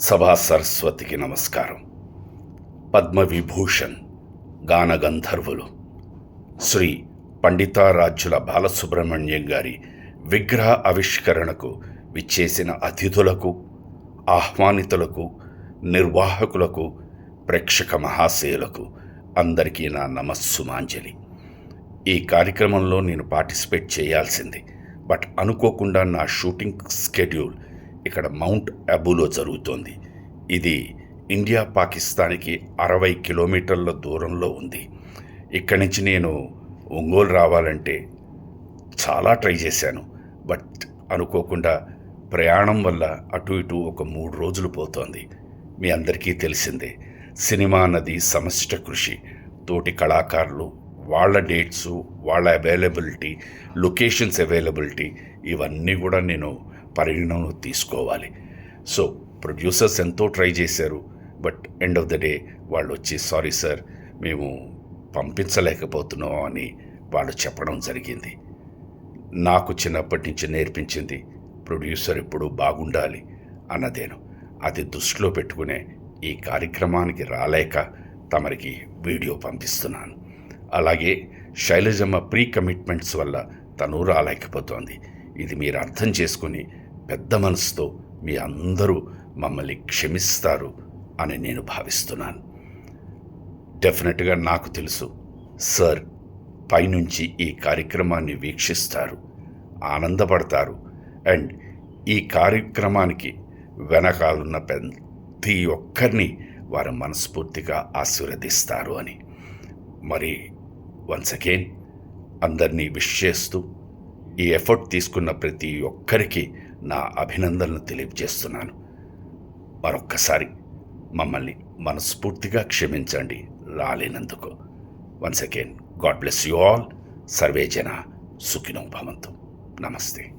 సభా సరస్వతికి నమస్కారం. పద్మవిభూషణ్ గాన గంధర్వులు శ్రీ పండితారాజ్యుల బాలసుబ్రహ్మణ్యం గారి విగ్రహ ఆవిష్కరణకు విచ్చేసిన అతిథులకు ఆహ్వానితులకు నిర్వాహకులకు ప్రేక్షక మహాశయులకు అందరికీ నా నమస్సుమాంజలి. ఈ కార్యక్రమంలో నేను పార్టిసిపేట్ చేయాల్సింది బట్ అనుకోకుండా నా షూటింగ్ స్కెడ్యూల్ ఇక్కడ మౌంట్ అబూలో జరుగుతోంది. ఇది ఇండియా పాకిస్తాన్కి అరవై కిలోమీటర్ల దూరంలో ఉంది. ఇక్కడి నుంచి నేను ఒంగోలు రావాలంటే చాలా ట్రై చేశాను. బట్ అనుకోకుండా ప్రయాణం వల్ల అటు ఇటు ఒక మూడు రోజులు పోతోంది. మీ అందరికీ తెలిసిందే సినిమా అన్నది సమష్ట కృషి. తోటి కళాకారులు వాళ్ళ డేట్స్ వాళ్ళ అవైలబిలిటీ లొకేషన్స్ అవైలబిలిటీ ఇవన్నీ కూడా నేను పరిగణనలో తీసుకోవాలి. సో ప్రొడ్యూసర్స్ ఎంతో ట్రై చేశారు. But end of the day వాళ్ళు వచ్చి సారీ సార్ మేము పంపించలేకపోతున్నాం అని వాళ్ళు చెప్పడం జరిగింది. నాకు చిన్నప్పటి నుంచి నేర్పించింది ప్రొడ్యూసర్ ఎప్పుడూ బాగుండాలి అన్నదేను. అది దృష్టిలో పెట్టుకునే ఈ కార్యక్రమానికి రాలేక తమరికి వీడియో పంపిస్తున్నాను. అలాగే శైలజమ్మ ప్రీ కమిట్మెంట్స్ వల్ల తను రాలేకపోతోంది. ఇది మీరు అర్థం చేసుకుని పెద్ద మనసుతో మీ అందరూ మమ్మల్ని క్షమిస్తారు అని నేను భావిస్తున్నాను. డెఫినెట్గా నాకు తెలుసు సార్ పైనుంచి ఈ కార్యక్రమాన్ని వీక్షిస్తారు ఆనందపడతారు అండ్ ఈ కార్యక్రమానికి వెనకాలన్న ప్రతి ఒక్కరిని వారు మనస్ఫూర్తిగా ఆశీర్వదిస్తారు అని. మరి వన్స్ అగైన్ అందరినీ విష్ చేస్తూ ఈ ఎఫర్ట్ తీసుకున్న ప్రతి ఒక్కరికి నా అభినందనలు తెలియజేస్తున్నాను. మరొక్కసారి మమ్మల్ని మనస్ఫూర్తిగా క్షమించండి రాలేనందుకు. Once again god bless you all survey జన సుఖినో భవంతు నమస్తే.